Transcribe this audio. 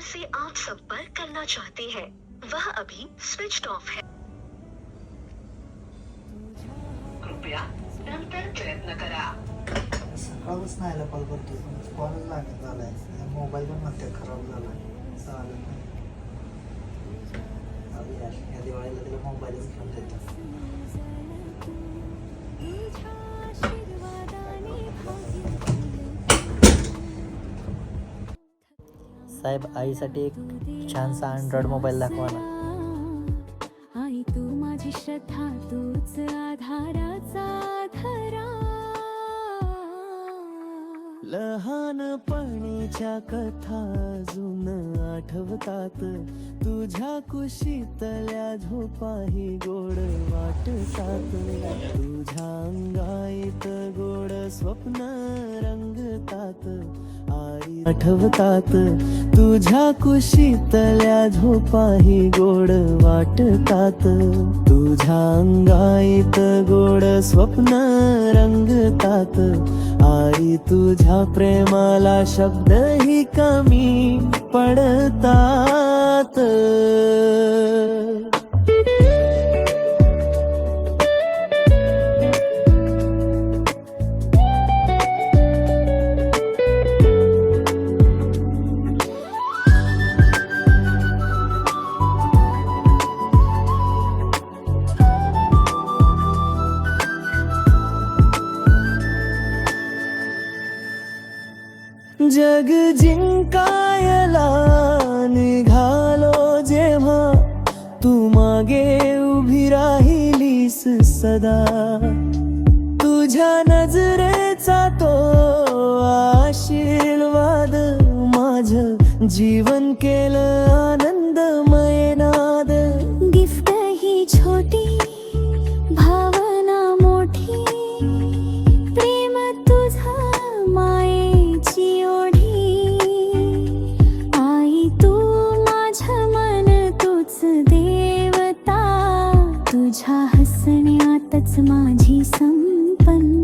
Number से आप संपर्क करना चाहते हैं। वह अभी स्विच ऑफ़ है। कृपया नंतर प्रयत्न करा। कॉल कॉलच लागत झालाय. मोबाईल पण म्हणते खराब झाला चालत नाही. या दिवाळीला तिला मोबाईलच घेऊन देतो. साहेब आईसाठी एक छानसा अँड्रॉइड मोबाईल दाखवा ना. आई तू माझी श्रद्धा तूच आधाराचा धरा. लहानपणीच्या कथा अजून आठवतात. तुझ्या कुशीतल्या झोपाही गोड वाटतात. तुझ्या अंगाईत गोड स्वप्न रंगतात. आठवतात. तुझ्या कुशीतल्या झोपाही गोड वाटतात. तुझ्या अंगाईत गोड स्वप्न रंगतात. आई तुझ्या प्रेमाला शब्दही कमी पडतात. जग जिंकायला निघालो जेव्हा तू मागे उभी राहिलीस सदा. तुझ्या नजरेचा तो आशीर्वाद माझ जीवन केलं देवता तुझ्या हसण्यातच माझी संपन्न